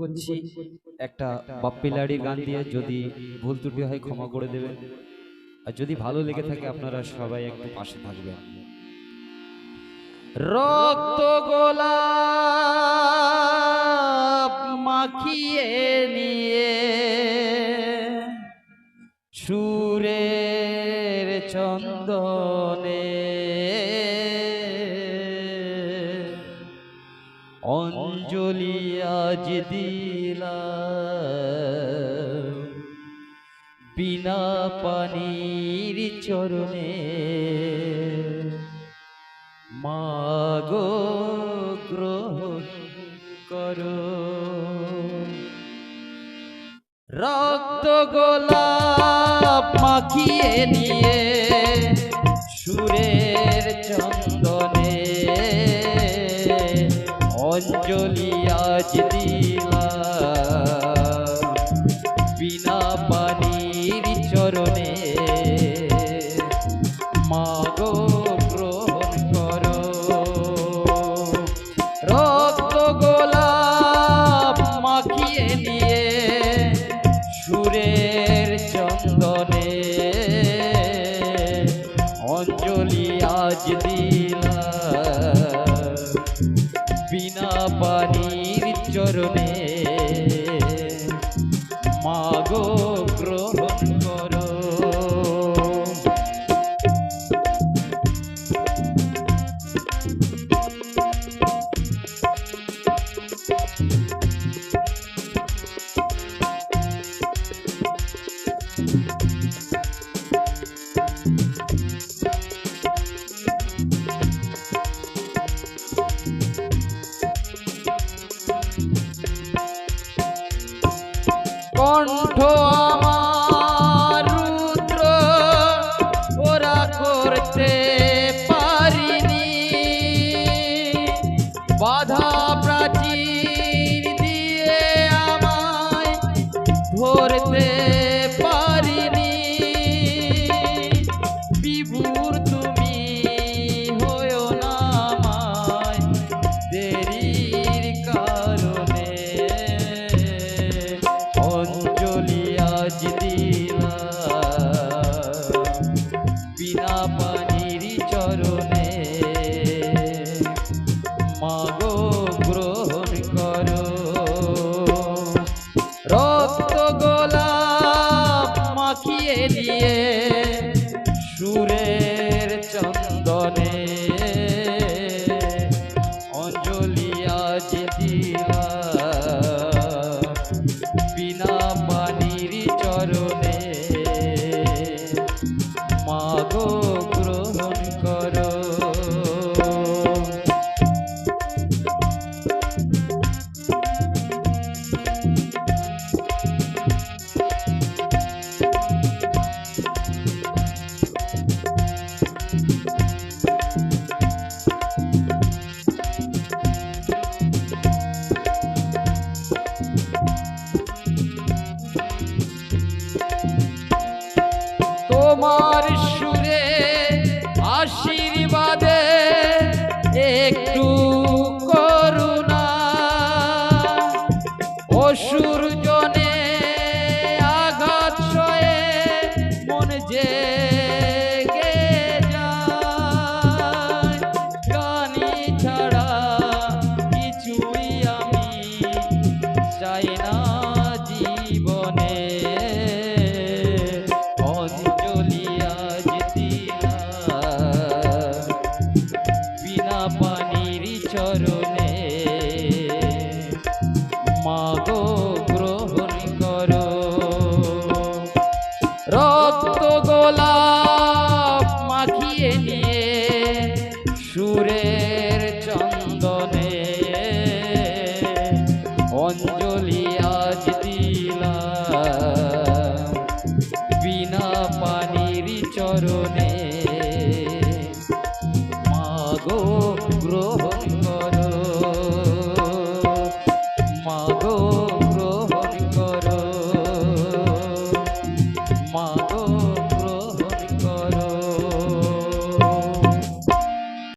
করছি একটা বাপ্পিলাড়ির গান দিয়ে যদি ভুল ত্রুটি হয় ক্ষমা করে দেবেন। আর যদি ভালো লেগে থাকে আপনারা সবাই একটু পাশে থাকবেন। রক্ত গোলাপ মাখিয়ে নিয়ে সুরের চন্দনে অঞ্জলি আজ দিলা বিনা পানির চরণে। মাগো গ্রহণ করো। রক্ত গোলাপ মাখিয়ে নিয়ে সুরের চন্দনে অঞ্জলি আজ দিলা। বিনা পানির চরণে মাগো গ্রহণ করো। চন্দনে অঞ্জলি আজ দিলা। বিনা পানির চরণে। মাগো কণ্ঠ বিনা পানির চরণে। তোমার সুরে আশীর্বাদে একটু করুণা। অসুর জনে আঘাত সয়ে মন যে ছাড়া কিছুই আমি চাই চরণে মাগো